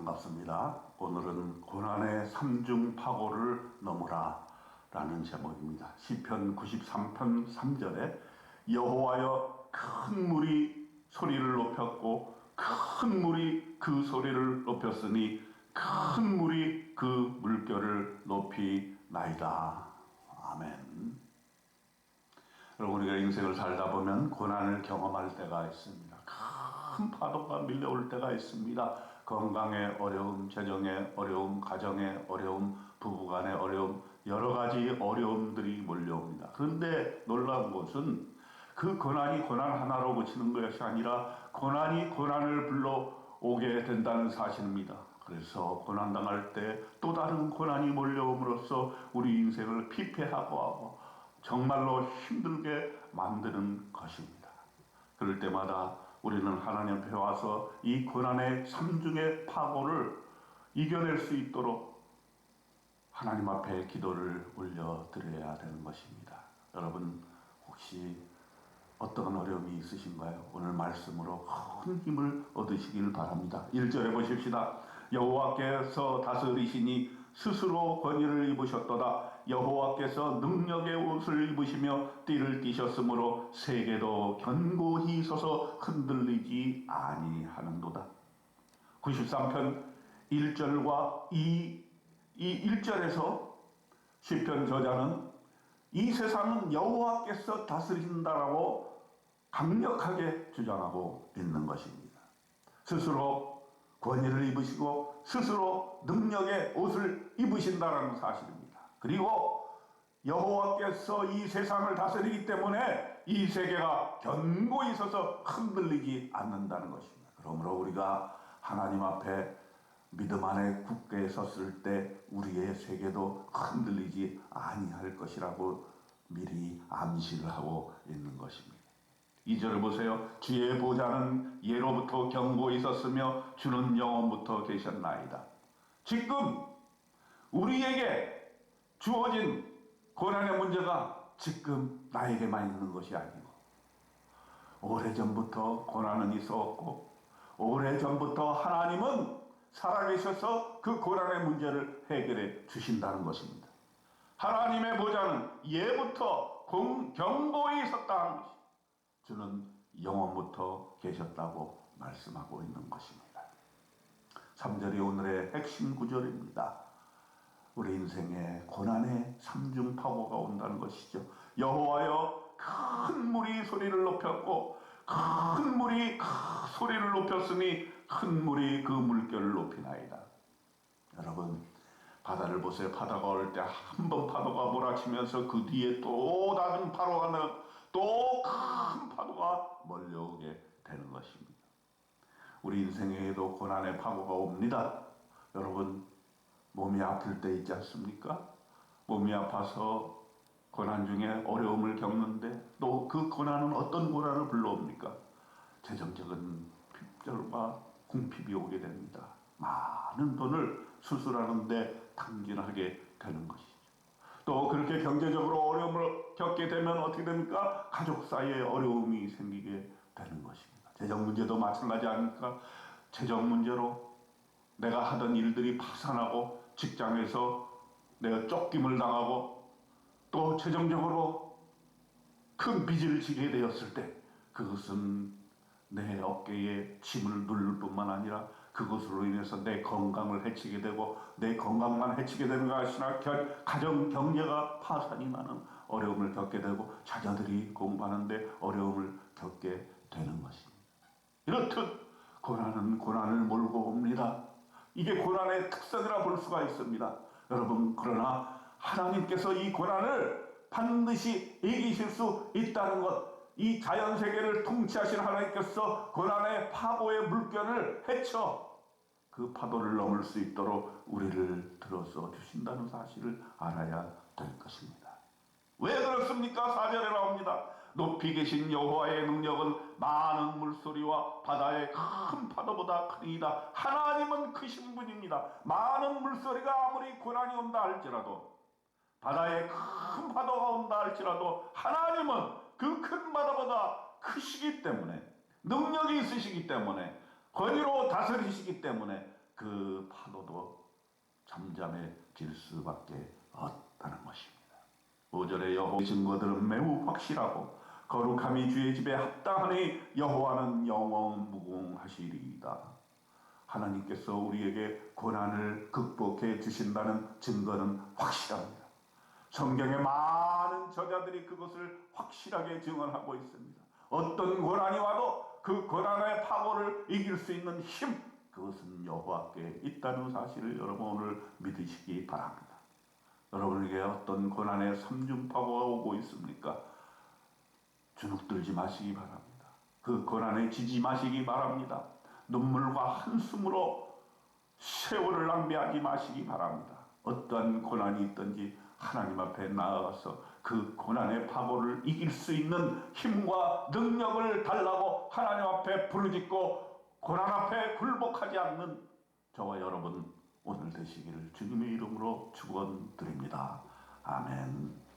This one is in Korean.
반갑습니다. 오늘은 고난의 삼중 파고를 넘으라 라는 제목입니다. 시편 93편 3절에 여호와여 큰 물이 소리를 높였고 큰 물이 그 소리를 높였으니 큰 물이 그 물결을 높이 나이다. 아멘. 여러분 우리가 인생을 살다 보면 고난을 경험할 때가 있습니다. 큰 파도가 밀려올 때가 있습니다. 건강의 어려움, 재정의 어려움, 가정의 어려움, 부부간의 어려움, 여러 가지 어려움들이 몰려옵니다. 그런데 놀라운 것은 그 고난이 고난 하나로 그치는 것이 아니라 고난이 고난을 불러오게 된다는 사실입니다. 그래서 고난당할 때 또 다른 고난이 몰려옴으로써 우리 인생을 피폐하고 하고 정말로 힘들게 만드는 것입니다. 그럴 때마다 우리는 하나님 앞에 와서 이 고난의 삼중의 파고를 이겨낼 수 있도록 하나님 앞에 기도를 올려드려야 되는 것입니다. 여러분 혹시 어떤 어려움이 있으신가요? 오늘 말씀으로 큰 힘을 얻으시길 바랍니다. 1절에 보십시다. 여호와께서 다스리시니 스스로 권위를 입으셨도다. 여호와께서 능력의 옷을 입으시며 띠를 띠셨으므로 세계도 견고히 서서 흔들리지 아니하는도다. 93편 1절과 2, 이 1절에서 시편 저자는 이 세상은 여호와께서 다스린다라고 강력하게 주장하고 있는 것입니다. 스스로 권위를 입으시고 스스로 능력의 옷을 입으신다라는 사실입니다. 그리고 여호와께서 이 세상을 다스리기 때문에 이 세계가 견고히 서서 흔들리지 않는다는 것입니다. 그러므로 우리가 하나님 앞에 믿음 안에 굳게 섰을 때 우리의 세계도 흔들리지 아니할 것이라고 미리 암시를 하고 있는 것입니다. 2절을 보세요. 주의 보좌는 예로부터 경고히 있었으며 주는 영원부터 계셨나이다. 지금 우리에게 주어진 고난의 문제가 지금 나에게만 있는 것이 아니고 오래전부터 고난은 있었고 오래전부터 하나님은 살아계셔서 그 고난의 문제를 해결해 주신다는 것입니다. 하나님의 보좌는 예부터 공, 경고히 있었다는 것입니다. 주는 영원부터 계셨다고 말씀하고 있는 것입니다. 3절이 오늘의 핵심 구절입니다. 우리 인생에 고난의 삼중 파고가 온다는 것이죠. 여호와여 큰 물이 소리를 높였고 큰 물이 큰 소리를 높였으니 큰 물이 그 물결을 높이나이다. 여러분 바다를 보세요. 바다가 올 때 한 번 파도가 몰아치면서 그 뒤에 또 다른 파도가 또 큰 파도가 몰려오게 되는 것입니다. 우리 인생에도 고난의 파고가 옵니다. 여러분 몸이 아플 때 있지 않습니까? 몸이 아파서 고난 중에 어려움을 겪는데 또 그 고난은 어떤 고난을 불러옵니까? 재정적인 핍절과 궁핍이 오게 됩니다. 많은 돈을 수술하는데 탕진하게 되는 것이죠. 또 그렇게 경제적으로 어려움을 겪게 되면 어떻게 됩니까? 가족 사이에 어려움이 생기게 되는 것입니다. 재정 문제도 마찬가지 아닙니까? 재정 문제로 내가 하던 일들이 파산하고 직장에서 내가 쫓김을 당하고 또 재정적으로 큰 빚을 지게 되었을 때 그것은 내 어깨에 짐을 누를 뿐만 아니라 그것으로 인해서 내 건강을 해치게 되고 내 건강만 해치게 되는 것이 아니라 가정 경제가 파산이 나는 어려움을 겪게 되고 자녀들이 공부하는데 어려움을 겪게 되는 것입니다. 이렇듯 고난은 고난을 몰고 옵니다. 이게 고난의 특성이라 볼 수가 있습니다. 여러분 그러나 하나님께서 이 고난을 반드시 이기실 수 있다는 것 이 자연 세계를 통치하신 하나님께서 고난의 파도의 물결을 헤쳐 그 파도를 넘을 수 있도록 우리를 들어서 주신다는 사실을 알아야 될 것입니다. 왜 그렇습니까? 4절에 나옵니다. 높이 계신 여호와의 능력은 많은 물소리와 바다의 큰 파도보다 크니이다. 하나님은 크신 분입니다. 많은 물소리가 아무리 고난이 온다 할지라도 바다에 큰 파도가 온다 할지라도 하나님은 그 큰 바다보다 크시기 때문에 능력이 있으시기 때문에 권위로 다스리시기 때문에 그 파도도 잠잠해질 수밖에 없다는 것입니다. 5절의 여호와 증거들은 매우 확실하고 거룩함이 주의 집에 합당하니 여호와는 영원 무궁하시리이다. 하나님께서 우리에게 고난을 극복해 주신다는 증거는 확실합니다. 성경의 많은 저자들이 그것을 확실하게 증언하고 있습니다. 어떤 고난이 와도 그 고난의 파고를 이길 수 있는 힘, 그것은 여호와께 있다는 사실을 여러분 오늘 믿으시기 바랍니다. 여러분에게 어떤 고난의 삼중파고가 오고 있습니까? 주눅들지 마시기 바랍니다. 그 고난에 지지 마시기 바랍니다. 눈물과 한숨으로 세월을 낭비하지 마시기 바랍니다. 어떠한 고난이 있든지 하나님 앞에 나아가서 그 고난의 파고를 이길 수 있는 힘과 능력을 달라고 하나님 앞에 부르짖고 고난 앞에 굴복하지 않는 저와 여러분 오늘 되시기를 주님의 이름으로 축원드립니다. 아멘.